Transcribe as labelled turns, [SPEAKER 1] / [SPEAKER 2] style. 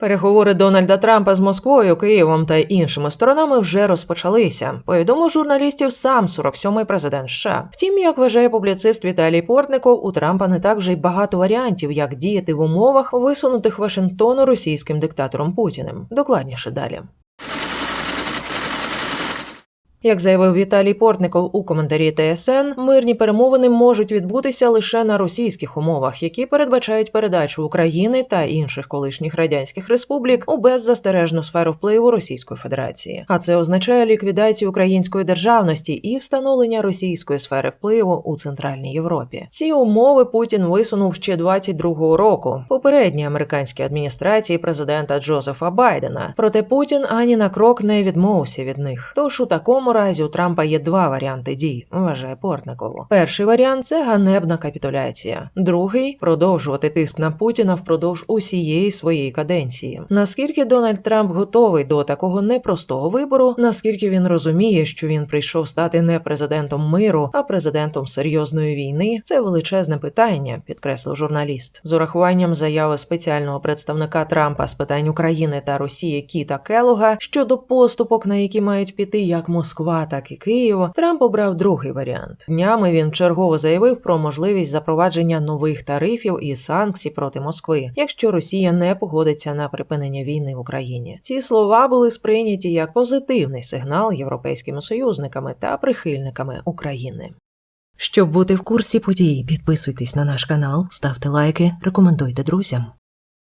[SPEAKER 1] Переговори Дональда Трампа з Москвою, Києвом та іншими сторонами вже розпочалися. Повідомив журналістів сам 47-й президент США. Втім, як вважає публіцист Віталій Портников, у Трампа не так вже й багато варіантів, як діяти в умовах, висунутих Вашингтону російським диктатором Путіним. Докладніше далі. Як заявив Віталій Портников у коментарі ТСН, мирні перемовини можуть відбутися лише на російських умовах, які передбачають передачу України та інших колишніх радянських республік у беззастережну сферу впливу Російської Федерації. А це означає ліквідацію української державності і встановлення російської сфери впливу у Центральній Європі. Ці умови Путін висунув ще 22-го року. Попередній американській адміністрації президента Джозефа Байдена. Проте Путін ані на крок не відмовився від них. Тож у такому разі у Трампа є два варіанти дій, вважає Портникову. Перший варіант це ганебна капітуляція. Другий продовжувати тиск на Путіна впродовж усієї своєї каденції. Наскільки Дональд Трамп готовий до такого непростого вибору, наскільки він розуміє, що він прийшов стати не президентом миру, а президентом серйозної війни, це величезне питання, підкреслив журналіст. З урахуванням заяви спеціального представника Трампа з питань України та Росії Кіта Келога щодо поступок, на які мають піти як Москва, так і Київ, Трамп обрав другий варіант. Днями він чергово заявив про можливість запровадження нових тарифів і санкцій проти Москви, якщо Росія не погодиться на припинення війни в Україні. Ці слова були сприйняті як позитивний сигнал європейськими союзниками та прихильниками України. Щоб бути в курсі подій, підписуйтесь на наш канал, ставте лайки, рекомендуйте друзям.